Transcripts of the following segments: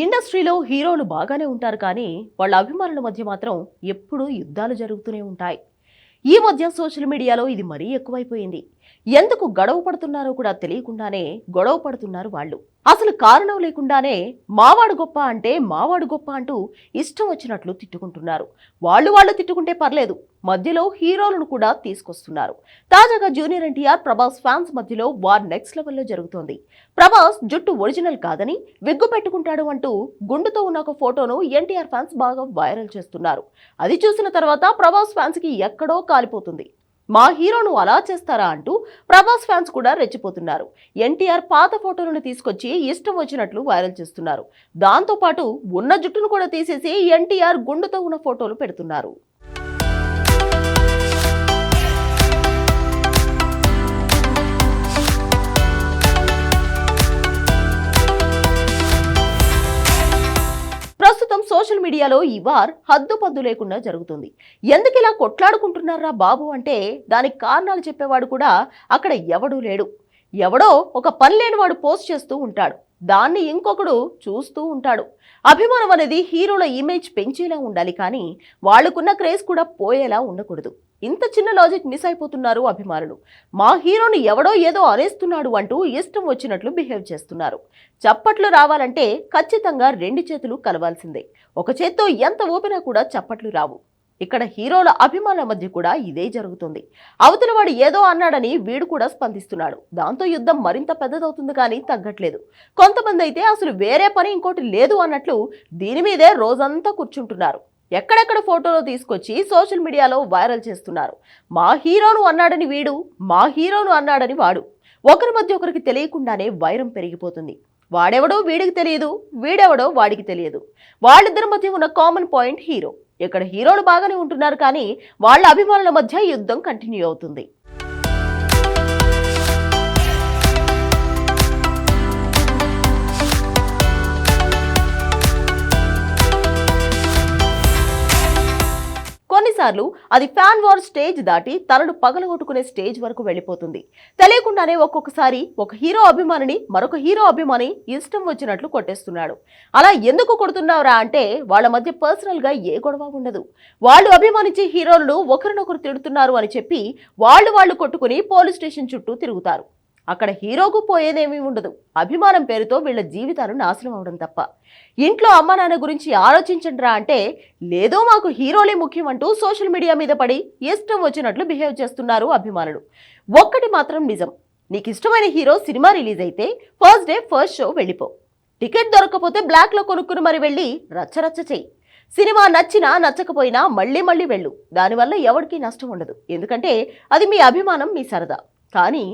ఇండస్ట్రీలో హీరోలు బాగానే ఉంటారు కానీ వాళ్ళ అభిమానుల మధ్య మాత్రం ఎప్పుడూ యుద్ధాలు జరుగుతూనే ఉంటాయి. ఈ మధ్య సోషల్ మీడియాలో ఇది మరీ ఎక్కువైపోయింది. ఎందుకు గొడవ పడుతున్నారో కూడా తెలియకుండానే గొడవ పడుతున్నారు వాళ్ళు. అసలు కారణం లేకుండానే మావాడు గొప్ప అంటే మావాడు గొప్ప అంటూ ఇష్టం వచ్చినట్లు తిట్టుకుంటున్నారు. వాళ్ళు వాళ్ళు తిట్టుకుంటే పర్లేదు మధ్యలో హీరోలను కూడా తీసుకొస్తున్నారు. తాజాగా జూనియర్ ఎన్టీఆర్ ప్రభాస్ ఫ్యాన్స్ మధ్యలో వార్ నెక్స్ట్ లెవెల్లో జరుగుతోంది. ప్రభాస్ జుట్టు ఒరిజినల్ కాదని విగ్గు పెట్టుకుంటాడు అంటూ గుండుతో ఉన్న ఒక ఫోటోను ఎన్టీఆర్ ఫ్యాన్స్ బాగా వైరల్ చేస్తున్నారు. అది చూసిన తర్వాత ప్రభాస్ ఫ్యాన్స్కి ఎక్కడో కాలిపోతుంది. మా హీరోను అలా చేస్తారా అంటూ ప్రభాస్ ఫ్యాన్స్ కూడా రెచ్చిపోతున్నారు. ఎన్టీఆర్ పాత ఫోటోలను తీసుకొచ్చి ఇష్టం వచ్చినట్లు వైరల్ చేస్తున్నారు. దాంతో పాటు ఉన్న జుట్టును కూడా తీసేసి ఎన్టీఆర్ గుండుతో ఉన్న ఫోటోలు పెడుతున్నారు. సోషల్ మీడియాలో ఈ వార్ హద్దుపద్దు లేకుండా జరుగుతుంది. ఎందుకు ఇలా కొట్లాడుకుంటున్నారా బాబు అంటే దానికి కారణాలు చెప్పేవాడు కూడా అక్కడ ఎవడూ లేడు. ఎవడో ఒక పని లేనివాడు పోస్ట్ చేస్తూ ఉంటాడు. దాన్ని ఇంకొకడు చూస్తూ ఉంటాడు. అభిమానం అనేది హీరోల ఇమేజ్ పెంచేలా ఉండాలి కానీ వాళ్ళకున్న క్రేజ్ కూడా పోయేలా ఉండకూడదు. ఇంత చిన్న లాజిక్ మిస్ అయిపోతున్నారు అభిమానులు. మా హీరోని ఎవడో ఏదో అరేస్తున్నాడు అంటూ ఇష్టం వచ్చినట్లు బిహేవ్ చేస్తున్నారు. చప్పట్లు రావాలంటే ఖచ్చితంగా రెండు చేతులు కలవాల్సిందే. ఒక చేత్తో ఎంత ఊపినా కూడా చప్పట్లు రావు. ఇక్కడ హీరోల అభిమానుల మధ్య కూడా ఇదే జరుగుతుంది. అవతల వాడు ఏదో అన్నాడని వీడు కూడా స్పందిస్తున్నాడు. దాంతో యుద్ధం మరింత పెద్దదవుతుంది కానీ తగ్గట్లేదు. కొంతమంది అయితే అసలు వేరే పని ఇంకోటి లేదు అన్నట్లు దీని మీదే రోజంతా కూర్చుంటున్నారు. ఎక్కడెక్కడ ఫోటోలు తీసుకొచ్చి సోషల్ మీడియాలో వైరల్ చేస్తున్నారు. మా హీరోను అన్నాడని వీడు మా హీరోను అన్నాడని వాడు. ఒకరి మధ్య ఒకరికి తెలియకుండానే వైరం పెరిగిపోతుంది. వాడెవడో వీడికి తెలియదు వీడెవడో వాడికి తెలియదు. వాళ్ళిద్దరి మధ్య ఉన్న కామన్ పాయింట్ హీరో. ఇక్కడ హీరోలు బాగానే ఉంటున్నారు కానీ వాళ్ళ అభిమానుల మధ్య యుద్ధం కంటిన్యూ అవుతుంది. కొన్నిసార్లు అది ఫ్యాన్ వార్ స్టేజ్ దాటి తనను పగలగొట్టుకునే స్టేజ్ వరకు వెళ్ళిపోతుంది. తెలియకుండానే ఒక్కొక్కసారి ఒక హీరో అభిమానిని మరొక హీరో అభిమాని ఇష్టం వచ్చినట్లు కొట్టేస్తున్నాడు. అలా ఎందుకు కొడుతున్నావురా అంటే వాళ్ళ మధ్య పర్సనల్గా ఏ గొడవ ఉండదు. వాళ్ళు అభిమానించే హీరోలను ఒకరినొకరు తిడుతున్నారు అని చెప్పి వాళ్ళు వాళ్ళు కొట్టుకుని పోలీస్ స్టేషన్ చుట్టూ తిరుగుతారు. అక్కడ హీరోకు పోయేదేమీ ఉండదు. అభిమానం పేరుతో వీళ్ళ జీవితాలు నాశనం అవడం తప్ప. ఇంట్లో అమ్మ నాన్న గురించి ఆలోచించండిరా అంటే లేదో మాకు హీరోలే ముఖ్యం అంటూ సోషల్ మీడియా మీద పడి ఇష్టం వచ్చినట్లు బిహేవ్ చేస్తున్నారు అభిమానులు. ఒక్కటి మాత్రం నిజం. నీకు ఇష్టమైన హీరో సినిమా రిలీజ్ అయితే ఫస్ట్ డే ఫస్ట్ షో వెళ్ళిపో. టికెట్ దొరకకపోతే బ్లాక్లో కొనుక్కుని మరి వెళ్ళి రచ్చరచ్చ చెయ్యి. సినిమా నచ్చినా నచ్చకపోయినా మళ్ళీ మళ్ళీ వెళ్ళు. దానివల్ల ఎవరికీ నష్టం ఉండదు. ఎందుకంటే అది మీ అభిమానం మీ సరదా. కానీ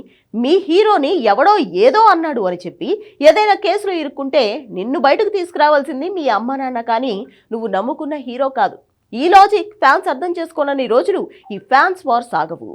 మీ హీరోని ఎవడో ఏదో అన్నాడు అని చెప్పి ఏదైనా కేసులో ఇరుక్కుంటే నిన్ను బయటకు తీసుకురావాల్సింది మీ అమ్మ నాన్న కానీ నువ్వు నమ్ముకున్న హీరో కాదు. ఈ లాజిక్ ఫ్యాన్స్ అర్థం చేసుకోనని రోజులు ఈ ఫ్యాన్స్ వార్ సాగవు.